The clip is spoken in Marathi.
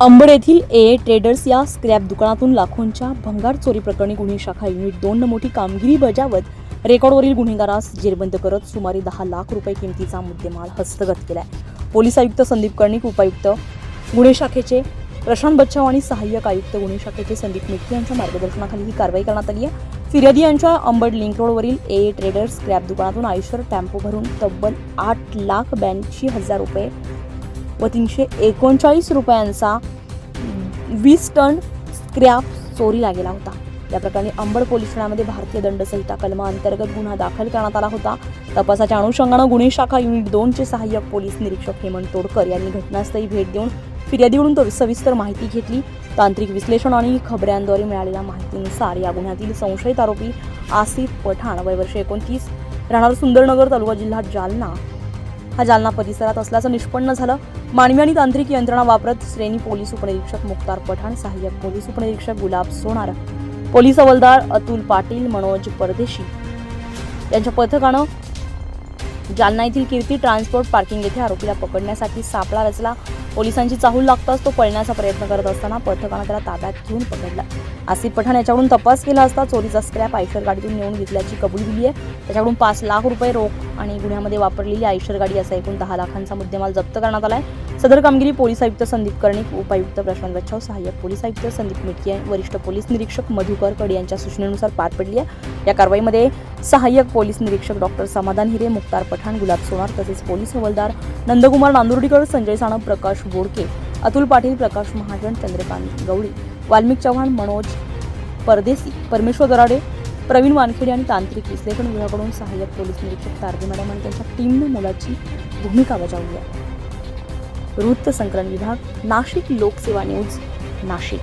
अंबड येथील ए ट्रेडर्स या स्क्रॅप दुकानातून लाखोंच्या भंगार चोरी प्रकरणी गुन्हे शाखा युनिट दोन मोठी कामगिरी बजावत रेकॉर्डवरील गुन्हेगारास जेरबंद करत सुमारे दहा लाख रुपये किमतीचा मुद्देमाल हस्तगत केलाय. पोलीस आयुक्त संदीप कर्णिक उपायुक्त गुन्हे शाखेचे प्रशांत बच्चाव आणि सहाय्यक आयुक्त गुन्हे शाखेचे संदीप मिटके यांच्या मार्गदर्शनाखाली ही कारवाई करण्यात आली आहे. फिर्यादी यांच्या अंबड लिंक रोडवरील ए ट्रेडर्स स्क्रॅप दुकानातून आयुष्यर टेम्पो भरून तब्बल आठ लाख ब्याऐंशी हजार रुपये व तीनशे एकोणचाळीस रुपयांचा वीस टन स्क्रॅप चोरीला गेला होता. या प्रकरणी अंबड पोलीस ठाण्यामध्ये भारतीय दंड संहिता कलमा अंतर्गत गुन्हा दाखल करण्यात आला होता. तपासाच्या अनुषंगानं गुन्हे शाखा युनिट दोनचे सहाय्यक पोलीस निरीक्षक हेमंत तोडकर यांनी घटनास्थळी भेट देऊन फिर्यादीवरून तो- सविस्तर माहिती घेतली. तांत्रिक विश्लेषण आणि खबऱ्यांद्वारे मिळालेल्या माहितीनुसार या गुन्ह्यातील संशयित आरोपी आसिफ पठाण वय वर्ष एकोणतीस राहणार सुंदरनगर तालुका जिल्हा जालना हा जालना परिसरात असल्याचं निष्पन्न झालं. मानवी आणि तांत्रिक यंत्रणा वापरत श्रेणी पोलीस उपनिरीक्षक मुक्तार पठाण सहाय्यक पोलीस उपनिरीक्षक गुलाब सोनार पोलीस हवालदार अतुल पाटील मनोज परदेशी. यांच्या पथकानं जालना येथील कीर्ती ट्रान्सपोर्ट पार्किंग येथे आरोपीला पकडण्यासाठी सापळा रचला. पोलिसांची चाहूल लागताच तो पळण्याचा प्रयत्न करत असताना पथकानं त्याला ताब्यात घेऊन पकडला. आसिफ पठाण याच्याकडून तपास केला असता चोरीचा स्क्रॅप आयशर गाडीतून नेऊन घेतल्याची कबुली दिली आहे. त्याच्याकडून पाच लाख रुपये रोख आणि गुन्ह्यामध्ये वापरलेली आयशर गाडी असा एकूण दहा लाखांचा मुद्देमाल जप्त करण्यात आला आहे सदर कामगिरी पोलीस आयुक्त संदीप कर्णिक उपायुक्त प्रशांत वच्छाव सहाय्यक पोलीस आयुक्त संदीप मिटके वरिष्ठ पोलीस निरीक्षक मधुकर कड यांच्या सूचनेनुसार पार पडली आहे. या कारवाईमध्ये सहाय्यक पोलीस निरीक्षक डॉक्टर समाधान हिरे मुक्तार पठाण गुलाब सोनार तसेच पोलीस हवालदार नंदकुमार नांदुर्डीकर संजय साणप प्रकाश बोडके अतुल पाटील प्रकाश महाजन चंद्रकांत गवळी वाल्मिक चव्हाण मनोज परदेसी परमेश्वर दराडे प्रवीण वानखेडे आणि तांत्रिक विश्लेषण विभागाकडून सहाय्यक पोलीस निरीक्षक तारगे मॅडम आणि त्यांच्या टीमने मोलाची भूमिका बजावली आहे. वृत्तसंकलन विभाग नाशिक लोकसेवा न्यूज नाशिक.